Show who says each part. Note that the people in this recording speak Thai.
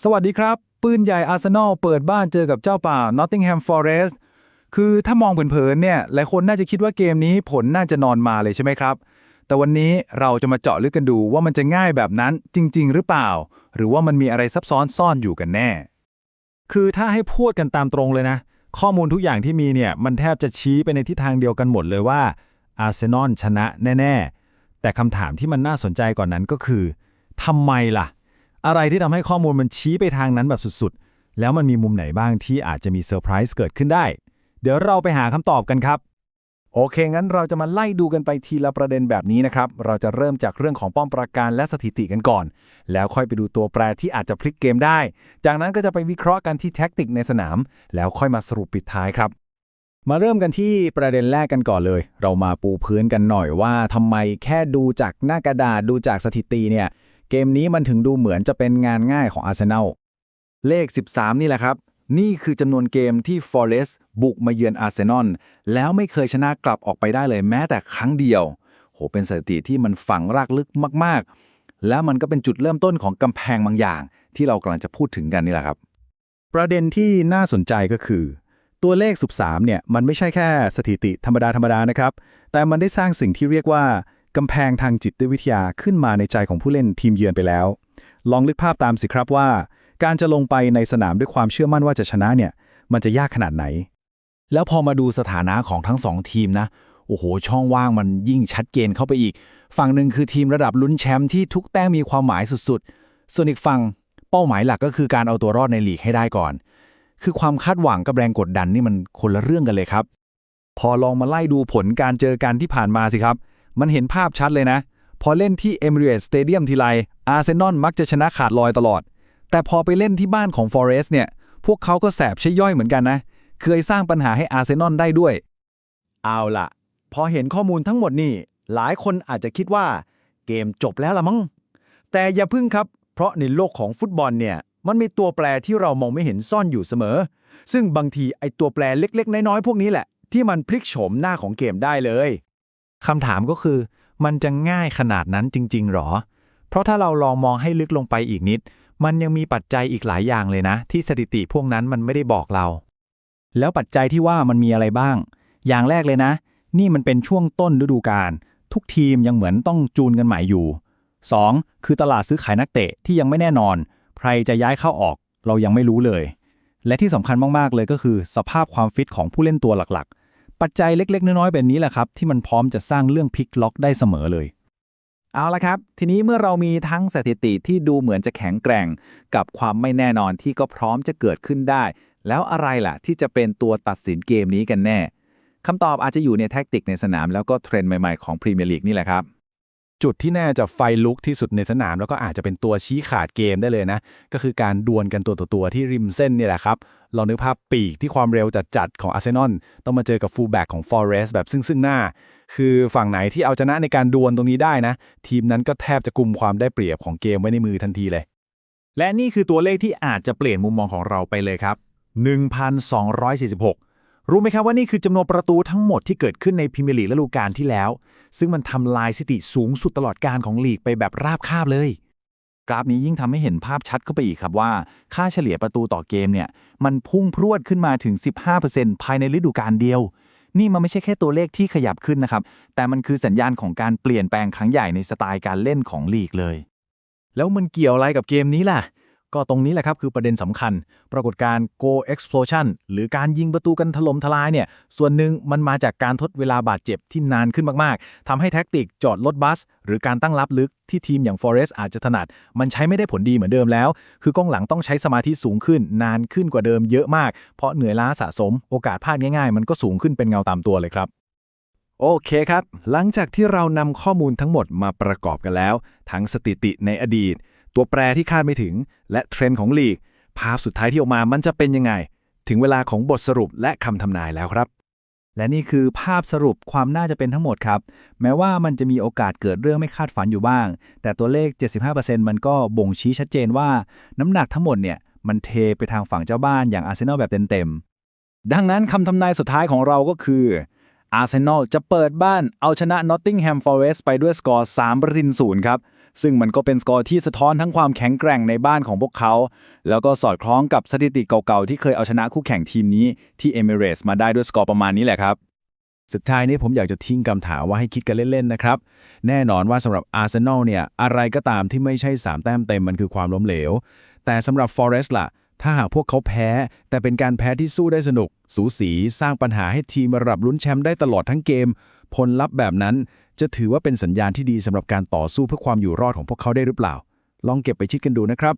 Speaker 1: สวัสดีครับ ปืนใหญ่อาร์เซนอลเปิดบ้านเจอกับเจ้าป่า Nottingham Forest คือถ้ามองเผินๆเนี่ยหลายคนน่าจะคิดว่าเกมนี้ผลน่าจะนอนมาเลยใช่ไหมครับ แต่วันนี้เราจะมาเจาะลึกกันดูว่ามันจะง่ายแบบนั้นจริง ๆ หรือเปล่า หรือว่ามันมีอะไรซับซ้อนซ่อนอยู่กันแน่
Speaker 2: คือถ้าให้พูดกันตามตรงเลยนะ ข้อมูลทุกอย่างที่มีเนี่ยมันแทบจะชี้ไปในทิศทางเดียวกันหมดเลยว่าอาร์เซนอลชนะแน่ ๆ แต่คำถามที่มันน่าสนใจก่อนนั้นก็คือทำไมล่ะ อะไรที่ทำให้ข้อมูลมันชี้ไปทางนั้นแบบสุดๆ แล้วมันมีมุมไหนบ้างที่อาจจะมีเซอร์ไพรส์เกิดขึ้นได้ เดี๋ยวเราไปหาคำตอบกันครับ
Speaker 1: โอเค งั้นเราจะมาไล่ดูกันไปทีละประเด็นแบบนี้นะครับ เราจะเริ่มจากเรื่องของป้อมปราการและสถิติกันก่อน แล้วค่อยไปดูตัวแปรที่อาจจะพลิกเกมได้ จากนั้นก็จะไปวิเคราะห์กันที่แท็กติกในสนาม แล้วค่อยมาสรุปปิดท้ายครับ
Speaker 2: มาเริ่มกันที่ประเด็นแรกกันก่อนเลย เรามาปูพื้นกันหน่อยว่าทำไมแค่ดูจากหน้ากระดาษดูจากสถิติเนี่ย เกมนี้มันถึงดูเหมือนจะเป็นงานง่ายของอาร์เซนอล
Speaker 1: เลข 13 นี่แหละครับ นี่คือจำนวนเกมที่ Forest บุกมาเยือนอาร์เซนอลแล้วไม่เคยชนะกลับออกไปได้เลยแม้แต่ครั้งเดียว โหเป็นสถิติที่มันฝังรากลึกมาก ๆ แล้วมันก็เป็นจุดเริ่มต้นของกำแพงบางอย่าง ที่เรากำลังจะพูดถึงกันนี่แหละครับ
Speaker 2: ประเด็นที่น่าสนใจก็คือ ตัวเลข 13 เนี่ยมันไม่ใช่แค่สถิติธรรมดาธรรมดานะครับ แต่มันได้สร้างสิ่งที่เรียกว่า กำแพงทางจิตวิทยาขึ้นมาในใจของผู้เล่นทีมเยือนไปแล้ว ลองนึกภาพตามสิครับว่า การจะลงไปในสนามด้วยความเชื่อมั่นว่าจะชนะเนี่ย มันจะยากขนาดไหน
Speaker 3: แล้วพอมาดูสถานะของทั้งสองทีมนะ โอ้โห ช่องว่างมันยิ่งชัดเจนเข้าไปอีก ฝั่งหนึ่งคือทีมระดับลุ้นแชมป์ที่ทุกแต้มมีความหมายสุดๆ ส่วนอีกฝั่งเป้าหมายหลักก็คือการเอาตัวรอดในลีกให้ได้ก่อน คือความคาดหวังกับแรงกดดันนี่มันคนละเรื่องกันเลยครับ
Speaker 2: พอลองมาไล่ดูผลการเจอกันที่ผ่านมาสิครับ มันเห็นภาพชัดเลยนะ พอเล่นที่ Emirates Stadium ทีไรอาร์เซนอลมักจะชนะขาดลอยตลอด แต่พอไปเล่นที่บ้านของ Forest เนี่ย พวกเขาก็แสบใช่ย่อยเหมือนกันนะ เคยสร้างปัญหาให้อาร์เซนอลได้ด้วย
Speaker 3: เอาล่ะ พอเห็นข้อมูลทั้งหมดนี่ หลายคนอาจจะคิดว่าเกมจบแล้วละมั้ง แต่อย่าพึ่งครับ เพราะในโลกของฟุตบอลเนี่ย มันมีตัวแปรที่เรามองไม่เห็นซ่อนอยู่เสมอ ซึ่งบางทีไอตัวแปรเล็ก ๆ น้อยๆพวกนี้แหละ ที่มันพลิกโฉมหน้าของเกมได้เลย
Speaker 2: คำถามก็คือ มันจะง่ายขนาดนั้นจริง ๆหรอ เพราะถ้าเราลองมองให้ลึกลงไปอีกนิด มันยังมีปัจจัยอีกหลายอย่างเลยนะ ที่สถิติพวกนั้นมันไม่ได้บอกเรา แล้วปัจจัยที่ว่ามันมีอะไรบ้าง อย่างแรกเลยนะ นี่มันเป็นช่วงต้นฤดูกาลทุกทีมยังเหมือนต้องจูนกันใหม่อยู่ 2. คือตลาดซื้อขายนักเตะที่ยังไม่แน่นอน ใครจะย้ายเข้าออก เรายังไม่รู้เลย และที่สำคัญมากๆเลยก็คือ สภาพความฟิตของผู้เล่นตัวหลักๆ ปัจจัยเล็ก ๆ น้อยๆแบบนี้แหละครับ ที่มันพร้อมจะสร้างเรื่องพลิกล็อกได้เสมอเลย
Speaker 1: เอาละครับ ทีนี้เมื่อเรามีทั้งสถิติที่ดูเหมือนจะแข็งแกร่ง กับความไม่แน่นอนที่ก็พร้อมจะเกิดขึ้นได้ แล้วอะไรล่ะ ที่จะเป็นตัวตัดสินเกมนี้กันแน่คำตอบอาจจะอยู่ในแท็กติกในสนามแล้วก็เทรนด์ใหม่ๆของพรีเมียร์ลีกนี่แหละครับ
Speaker 2: จุดที่น่าจะไฟลุกที่สุดในสนาม แล้วก็อาจจะเป็นตัวชี้ขาดเกมได้เลยนะ ก็คือการดวลกันตัวต่อตัวที่ริมเส้นนี่แหละครับลองนึกภาพปีกที่ความเร็วจัดๆของอาร์เซนอลต้องมาเจอกับฟูลแบ็กของ Forest แบบซึ่งซึ่งหน้า คือฝั่งไหนที่เอาชนะในการดวลตรงนี้ได้นะ ทีมนั้นก็แทบจะกุมความได้เปรียบของเกมไว้ในมือทันทีเลย
Speaker 1: และนี่คือตัวเลขที่อาจจะเปลี่ยนมุมมองของเราไปเลยครับ 1,246 รู้ไหมครับว่านี่คือจำนวนประตูทั้งหมดที่เกิดขึ้นในพรีเมียร์ลีกฤดูกาลที่แล้ว ซึ่งมันทำลายสถิติสูงสุดตลอดการของลีกไปแบบราบคาบเลย กราฟนี้ยิ่งทำให้เห็นภาพชัดเข้าไปอีกครับว่า ค่าเฉลี่ยประตูต่อเกมเนี่ย มันพุ่งพรวดขึ้นมาถึง 15%ภายในฤดูกาลเดียว นี่มันไม่ใช่แค่ตัวเลขที่ขยับขึ้นนะครับ แต่มันคือสัญญาณของการเปลี่ยนแปลงครั้งใหญ่ในสไตล์การเล่นของลีกเลย
Speaker 2: แล้วมันเกี่ยวอะไรกับเกมนี้ล่ะ ก็ตรงนี้แหละครับคือประเด็นสำคัญ ปรากฏการณ์ Go Explosion หรือการยิงประตูกันถล่มทลายเนี่ย ส่วนหนึ่งมันมาจากการทดเวลาบาดเจ็บที่นานขึ้นมาก ๆทำให้แท็กติกจอดรถบัส หรือการตั้งรับลึกที่ทีมอย่าง Forest อาจจะถนัด มันใช้ไม่ได้ผลดีเหมือนเดิมแล้ว คือกองหลังต้องใช้สมาธิสูงขึ้น นานขึ้นกว่าเดิมเยอะมาก เพราะเหนื่อยล้าสะสม โอกาสพลาดง่าย ๆ มันก็สูงขึ้นเป็นเงาตามตัวเลยครับโอเคครับ หลังจากที่เรานำข้อมูลทั้งหมดมาประกอบกันแล้ว ทั้งสถิติในอดีต ตัวแปรที่คาดไม่ถึง และเทรนด์ของลีก ภาพสุดท้ายที่ออกมามันจะเป็นยังไง ถึงเวลาของบทสรุปและคำทำนายแล้วครับ
Speaker 1: และนี่คือภาพสรุปความน่าจะเป็นทั้งหมดครับ แม้ว่ามันจะมีโอกาสเกิดเรื่องไม่คาดฝันอยู่บ้าง แต่ตัวเลข 75%มันก็บ่งชี้ชัดเจนว่า น้ำหนักทั้งหมดเนี่ยมันเทไปทางฝั่งเจ้าบ้านอย่างอาร์เซนอลแบบเต็มๆดังนั้นคำทำนายสุดท้ายของเราก็คืออาร์เซนอลจะเปิดบ้านเอาชนะ Nottingham Forest ไปด้วยสกอร์3ประตูศูนย์ครับ ซึ่งมันก็เป็นสกอร์ที่สะท้อนทั้งความแข็งแกร่งในบ้านของพวกเขา แล้วก็สอดคล้องกับสถิติเก่าๆ ที่เคยเอาชนะคู่แข่งทีมนี้ที่เอมิเรสมาได้ด้วยสกอร์ประมาณนี้แหละครับ
Speaker 2: สุดท้ายนี้ผมอยากจะทิ้งคำถามว่าให้คิดกันเล่นๆนะครับ แน่นอนว่าสำหรับอาร์เซนอลเนี่ยอะไรก็ตามที่ไม่ใช่ 3 แต้มเต็มมันคือความล้มเหลว แต่สำหรับ Forest ล่ะถ้าหากพวกเขาแพ้ แต่เป็นการแพ้ที่สู้ได้สนุก สูสี สร้างปัญหาให้ทีมระดับลุ้นแชมป์ได้ตลอดทั้งเกม ผลลัพธ์แบบนั้นจะถือว่าเป็นสัญญาณที่ดีสำหรับการต่อสู้เพื่อความอยู่รอดของพวกเขาได้หรือเปล่า ลองเก็บไปคิดกันดูนะครับ